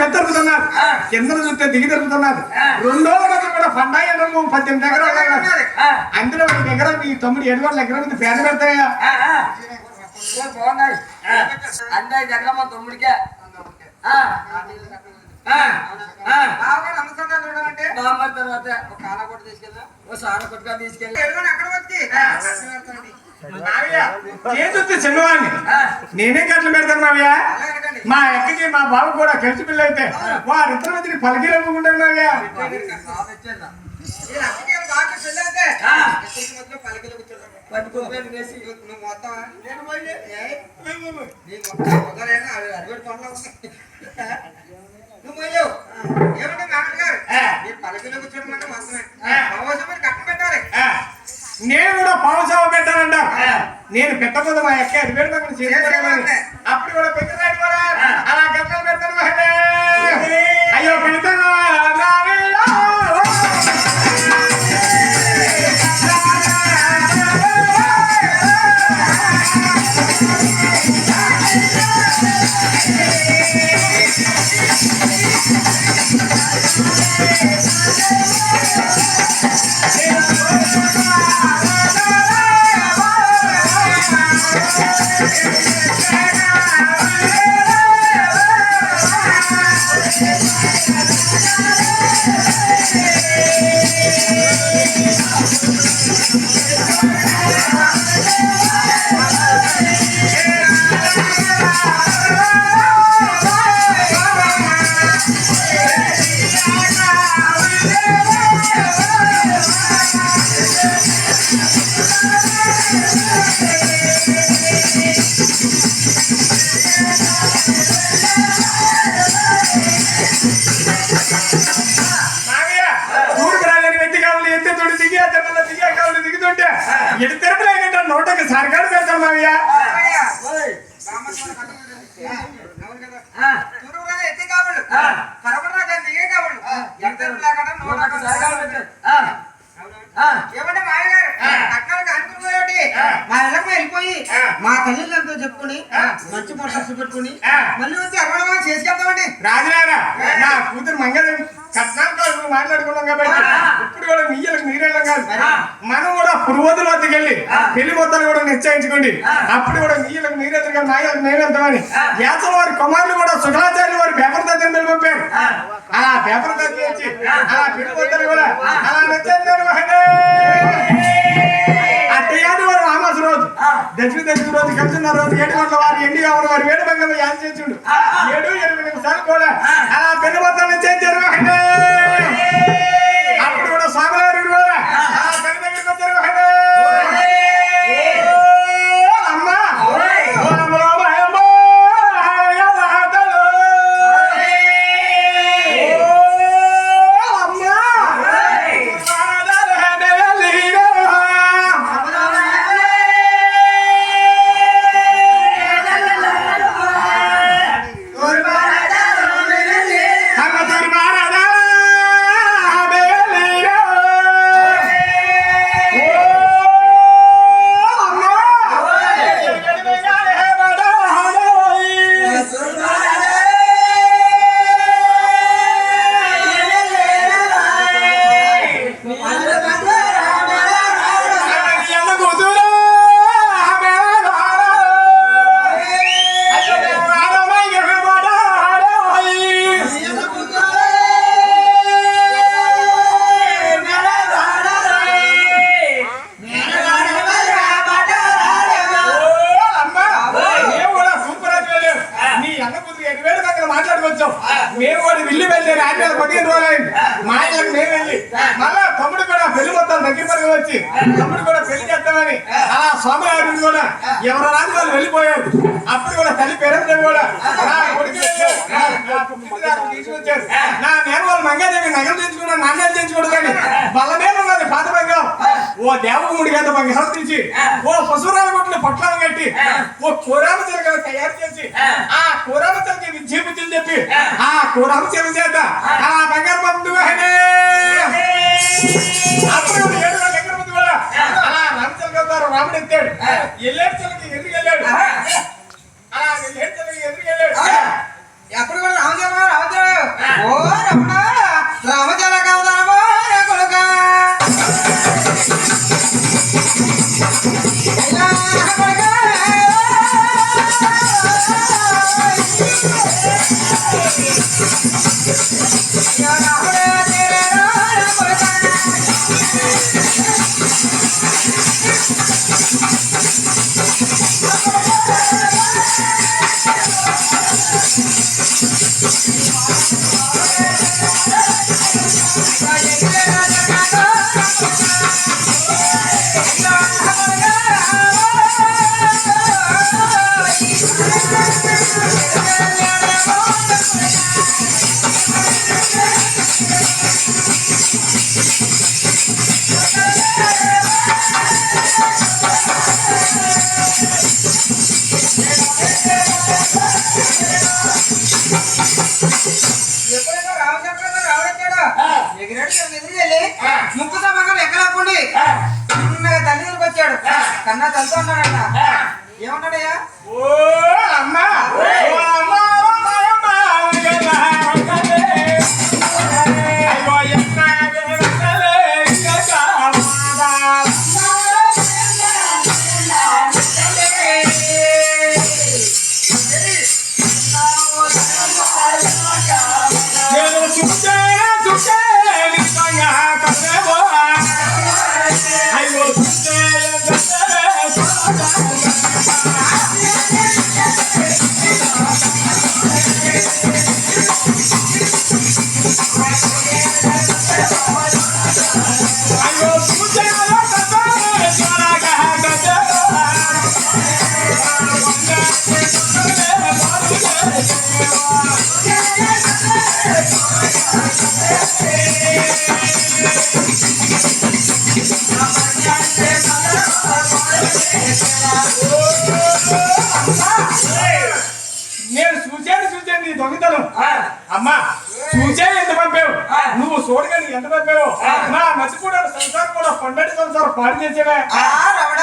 పెద్ద తిరుగుతున్నారు కింద చూస్తే దిగి తిరుగుతున్నారు రెండో కూడా పండాయి నువ్వు పద్దెనిమిది ఎకరాలు అన్నారు. అందులో ఒక దగ్గర మీ తమ్ముడు ఏడు వందల ఎకరాల మీద పేద పెడతాయా? అన్నయ్య దగ్గర మా తమ్ముడికే తర్వాత. ఒక కాల కూడా తీసుకెళ్దా. ఓ సార కొట్టుకొని తీసుకెళ్ళి. అక్కడ వచ్చి. చిన్నవాడిని ఆ, నేనే గట్లు పెడతాను మావయ్య? మా అక్కకి మా బాబు కూడా కలిసి పిల్ల అయితే వారిద్దరి మధ్యని పలికి ఇవ్వకుంటాను మావయ్య. నువ్వు ఏమంటే నాన్న గారు ఆ. నీ పలికలు కూర్చోడం మొత్తమే ఆ. అవసరం కట్ట పెట్టాలి ఆ, నేను కూడా పావు సావ పెట్టానంట. ఆ. నేను పెట్టకపోతే మా పెడతా చేసుకోవాలి అప్పుడు కూడా కూడా అలా నూట నాకు సరకాలు పెట్టు. ఆ, ఆ, ఏమంటే మాయగారు అక్కడికి అనుకున్నది మా ఇళ్ళకి వెళ్ళిపోయి ఆ. మా చెప్పుకుని మంచి మొట్టలు పెట్టుకుని ఆ. మళ్ళీ వచ్చి అరవై మంది చేసుకెళ్తామండి. రాజులారా నా కూతురు మంగళం కట్నాలతో మాట్లాడుకున్నాం కాబట్టి ఇప్పుడు కూడా మీయలకు మీరెళ్ళం కాదు. మనం కూడా పురువోతుల వద్దకు వెళ్ళి పెళ్ళి మొత్తాలు కూడా నిశ్చయించుకోండి. అప్పుడు కూడా మీయలకు మీరెళ్తారు కానీ మాయలకు మేమెళ్తామని యాసల వారి కుమారులు కూడా శుక్రాచార్యులు వారి పేపర్ దగ్గర వెళ్ళి పంపారు. అలా పేపర్ దగ్గర అలా పెళ్ళి మొత్తాలు కూడా అలా నచ్చేస్తారు అట్టయాది వారు ఆమాస రోజు. దక్షిణ దక్షిణ రోజు ఏడు గంటల వారు ఎండి కావాలి వారు వేడి బంగం యాద చేసిండు. ఏడు ఎనిమిది నిమిషాలు కూడా అలా పెళ్ళి మొత్తాన్ని ఎవరు రాని వాళ్ళు వెళ్ళిపోయారు అప్పుడు కూడా తల్లి పేరెంట్ కూడా తీసుకొచ్చారు. నా నేను వాళ్ళు మంగాదేవి నగలు తెచ్చుకున్నాను నాణ్యాలు తెచ్చుకోడు కానీ వాళ్ళ మీద ఉన్నది పాత బంగారం. ఓ దేవగుడి గంట బంగారం తీసి ఓ పశురాల గుట్టిని పొట్లం కట్టి ఓ కూరాల చిలకలు తయారు చేసి ఆ కూరాల చిలకి విద్యాబుద్ధులు చెప్పి ఆ కూరాల చిలక చేత ఆ బంగారు పండు எடுத்தேன் எல்லா இடத்துல కన్నా తలుపు అన్నాడట ఏమన్నాడు? అయిపోయావు నా మసి కూడా సంసారం కూడా పండటి సంసారం పాడు చేసేవా. రమణ.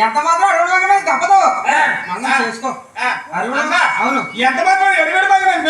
ఎంత మాత్రం అరవై వేల మంది తప్పదు. మనం చేసుకో. అరవై అవును. ఎంత మాత్రం ఎడవేడి మంది మేము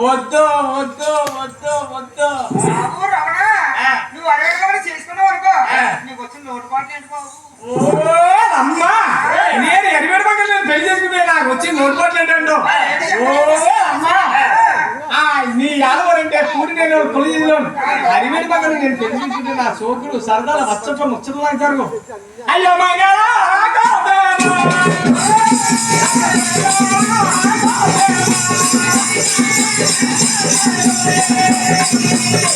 వద్దు వద్దు వద్దు వద్దు. నువ్వు చేసుకున్నావు అనుకో. ఓ అమ్మా! నేను ఓ అమ్మా! నీ నేను నేను నా సోకుడు సరదాల వచ్చప్ప ముచ్చట్లు అయ్యో మా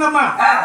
Panamá. Ah.